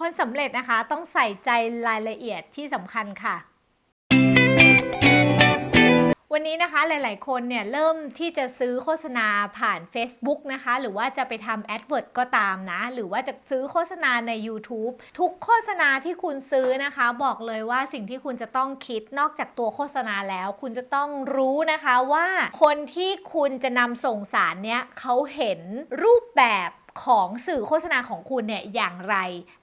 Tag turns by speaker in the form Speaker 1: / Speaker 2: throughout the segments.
Speaker 1: คนสำเร็จนะคะต้องใส่ใจรายละเอียดที่สำคัญค่ะ วันนี้นะคะหลาย ๆ คนเนี่ยเริ่มที่จะซื้อโฆษณาผ่าน Facebook นะคะ หรือว่าจะไปทำ AdWord ก็ตามนะ หรือว่าจะซื้อโฆษณาใน YouTube ทุกโฆษณาที่คุณซื้อนะคะ บอกเลยว่าสิ่งที่คุณจะต้องคิดนอกจากตัวโฆษณาแล้ว คุณจะต้องรู้นะคะว่าคนที่คุณจะนำส่งสารเนี้ยเขาเห็นรูปแบบ ของสื่อโฆษณาของคุณเนี่ยอย่างไร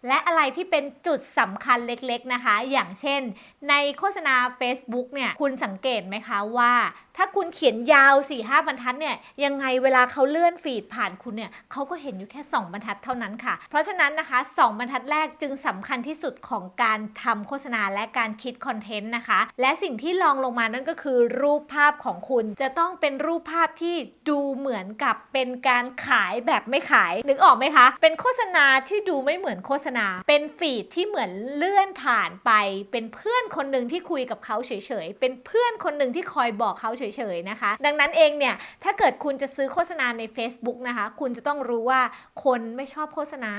Speaker 1: และอะไรที่เป็นจุดสำคัญเล็กๆนะคะ อย่างเช่น ในโฆษณา Facebook เนี่ยคุณสังเกตไหมคะว่า ถ้าคุณเขียนยาว4-5บรรทัดเนี่ยยังไงเวลาเขาเลื่อนฟีดผ่านคุณเนี่ยเขาก็เห็นอยู่แค่ 2 บรรทัดเท่านั้นค่ะ เพราะฉะนั้นนะคะ 2 บรรทัดแรกจึงสำคัญที่สุดของการทำโฆษณาและการคิดคอนเทนต์นะคะ และสิ่งที่ลองลงมานั่นก็คือรูปภาพของคุณจะต้องเป็นรูปภาพที่ดูเหมือนกับเป็นการขายแบบไม่ขายนึกออกไหมคะ เป็นโฆษณาที่ดูไม่เหมือนโฆษณา เป็นฟีดที่เหมือนเลื่อนผ่านไป เป็นเพื่อนคนหนึ่งที่คุยกับเขาเฉยๆเป็นเพื่อนคนหนึ่งที่คอยบอกเขาเฉยๆนะคะ ดังนั้นเองเนี่ยถ้าเกิดคุณจะซื้อโฆษณาใน Facebook นะคะ คุณจะต้องรู้ว่าคนไม่ชอบโฆษณา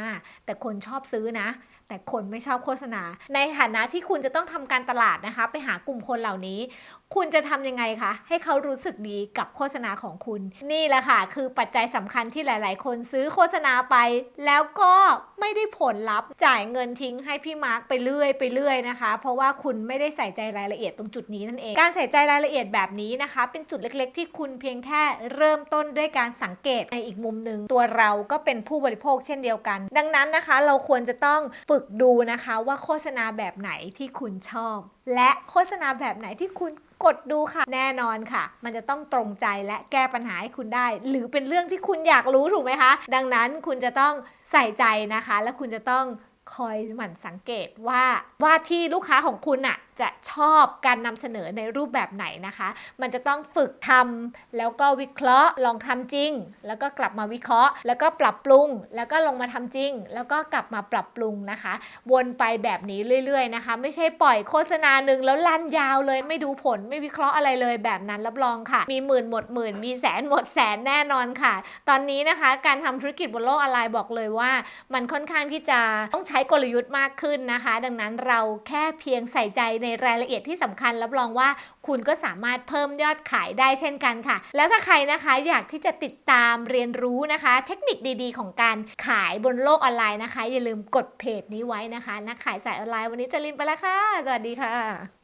Speaker 1: แต่คนชอบซื้อนะแต่คนไม่ชอบโฆษณา ในฐานะที่คุณจะต้องทำการตลาดนะคะ ไปหากลุ่มคนเหล่านี้ คุณจะทำยังไงคะ ให้เขารู้สึกดีกับโฆษณาของคุณ นี่แหละค่ะ คือปัจจัยสำคัญที่หลาย ๆ คนซื้อโฆษณาไป แล้วก็ไม่ได้ผลลัพธ์จ่ายเงินทิ้งให้พี่มาร์คไปเรื่อยไปเรื่อยนะคะ เพราะว่าคุณไม่ได้ใส่ใจรายละเอียดตรงจุดนี้นั่นเอง การใส่ใจรายละเอียดแบบนี้นะคะเป็นจุดเล็กๆ ที่คุณเพียงแค่เริ่มต้นด้วยการสังเกตในอีกมุมหนึ่งตัวเราก็เป็นผู้บริโภคเช่นเดียวกัน ดังนั้นนะคะเราควรจะต้องฝึกดูนะคะว่าโฆษณาแบบไหนที่คุณชอบ และโฆษณาแบบไหนที่คุณกดดูค่ะแน่นอนค่ะ มันจะต้องตรงใจและแก้ปัญหาให้คุณได้ หรือเป็นเรื่องที่คุณอยากรู้ถูกไหมคะ ดังนั้นคุณจะต้องใส่ใจนะคะ และคุณจะต้องคอยหมั่นสังเกตว่าว่าที่ลูกค้าของคุณน่ะ จะชอบการนำเสนอในรูปแบบไหนนะคะ มันจะต้องฝึกทำแล้วก็วิเคราะห์ ลองทำจริง แล้วก็กลับมาวิเคราะห์ แล้วก็ปรับปรุง แล้วก็ลงมาทำจริง แล้วก็กลับมาปรับปรุงนะคะ วนไปแบบนี้เรื่อย ๆ นะคะ ไม่ใช่ปล่อยโฆษณาหนึ่งแล้วลั่นยาวเลยไม่ดูผลไม่วิเคราะห์อะไรเลยแบบนั้นรับรองค่ะ มีหมื่นหมดหมื่นมีแสนหมดแสนแน่นอนค่ะ ตอนนี้นะคะ การทำธุรกิจบนโลกออนไลน์บอกเลยว่า มันค่อนข้างที่จะต้องใช้กลยุทธ์มากขึ้นนะคะ ดังนั้นเราแค่เพียงใส่ใจในรายละเอียดที่สำคัญรับรองว่าคุณก็สามารถเพิ่มยอดขายได้เช่นกันค่ะ แล้วถ้าใครนะคะอยากที่จะติดตามเรียนรู้นะคะ เทคนิคดีๆ ของการขายบนโลกออนไลน์นะคะ อย่าลืมกดเพจนี้ไว้นะคะ นักขายสายออนไลน์วันนี้จะลินไปแล้วค่ะ สวัสดีค่ะ